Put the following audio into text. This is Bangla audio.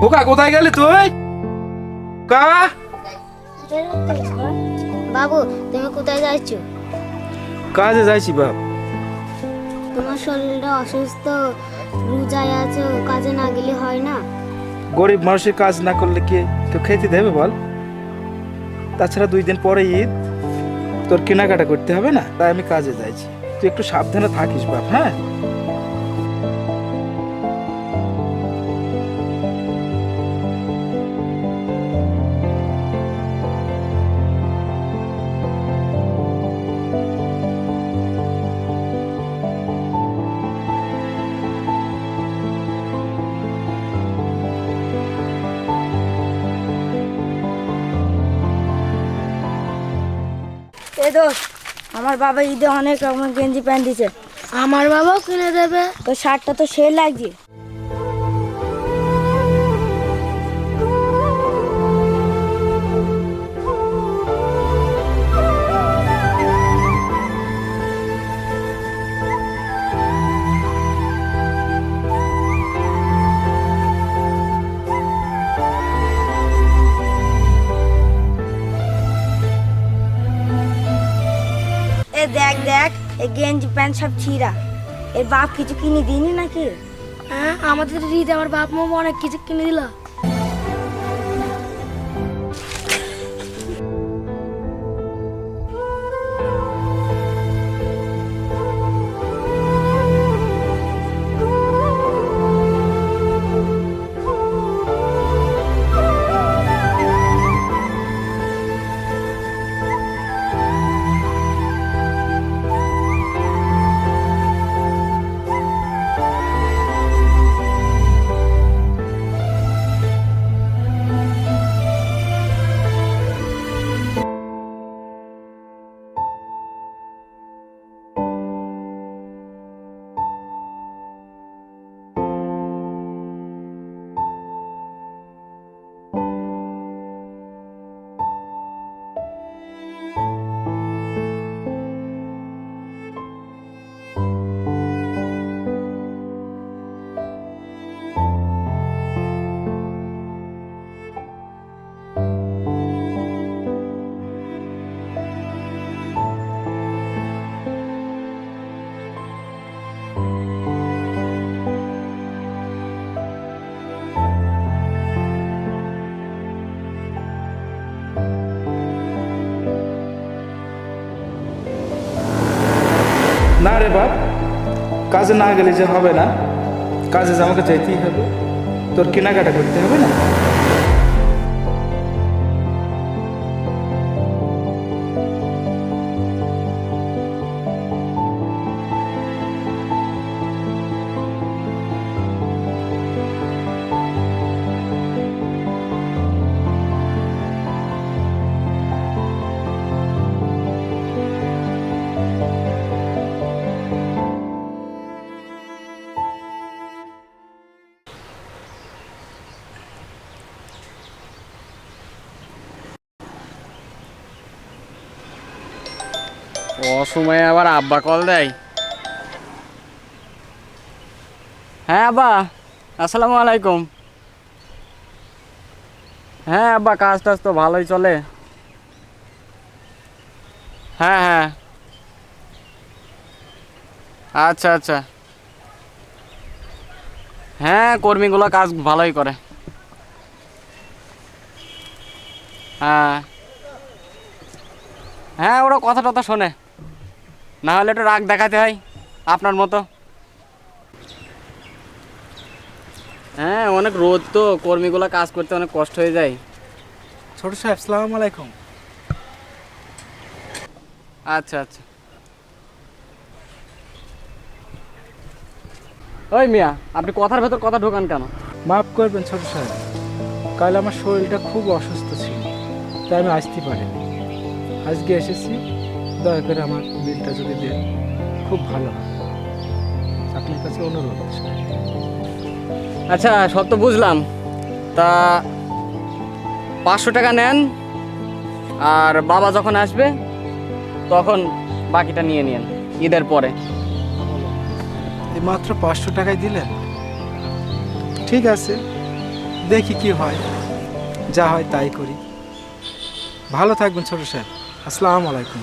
খোকা কোথায় গেলি তুই? কা? বাবু তুমি কোথায় যাচ্ছ? কাজে যাইছি বাপ। তোমার শরীরটা অসুস্থ রোজায় আছো কাজে না গেলে হয় না? গরিব মানুষের কাজ না করলে কি? কেউ খেতে দেবে বল। তাছাড়া দুই দিন পরে ঈদ। তোর কেনাকাটা করতে হবে না, তাই আমি কাজে যাইছি। তুই একটু সাবধানে থাকিস বাপ হ্যাঁ? এ দোষ আমার বাবা ঈদে অনেক রকমের গেঞ্জি প্যান্ট দিছে। আমার বাবাও কিনে দেবে। তো শার্টটা তো সে লাগছে দেখ এই গেঞ্জি প্যান্ট সব ছিঁড়া। এর বাপ কিছু কিনে দিনি নাকি? হ্যাঁ আমাদের রিদ আমার বাপ মা অনেক কিছু কিনে দিল। রে বাপ, কাজে না গেলে যে হবে না, কাজে আমাকে যেতেই হবে, তোর কেনাকাটা করতে হবে না? অসময়ে আবার আব্বা কল দেয়। হ্যাঁ আব্বা, আসসালামু আলাইকুম। হ্যাঁ আব্বা কাজ টাজ তো ভালোই চলে। হ্যাঁ হ্যাঁ। আচ্ছা আচ্ছা। হ্যাঁ কর্মীগুলো কাজ ভালোই করে। হ্যাঁ। হ্যাঁ ওরা কথা টথা শোনে। না হলে একটু রাগ দেখাতে হয় আপনার মতো। হ্যাঁ অনেক রোদ তো কর্মীগুলো কাজ করতে অনেক কষ্ট হয়ে যায়। ছোট সাহেব সালাম আলাইকুম। আচ্ছা আচ্ছা। ওই মিয়া আপনি কথার ভেতর কথা ঢোকান কেন? মাফ করবেন ছোট সাহেব কাল আমার শরীরটা খুব অসুস্থ ছিল তাই আমি আসতে পারিনি। আজকে এসেছি দয়া করে আমার বিলটা যদি দেন খুব ভালো হয়। আপনার কাছে অনুরোধ। আচ্ছা সব তো বুঝলাম। তা পাঁচশো টাকা নেন আর বাবা যখন আসবে তখন বাকিটা নিয়ে নিন ঈদের পরে। এই মাত্র পাঁচশো টাকায় দিলেন? ঠিক আছে দেখি কি হয়। যা হয় তাই করি। ভালো থাকবেন ছোট সাহেব। আসসালামু আলাইকুম।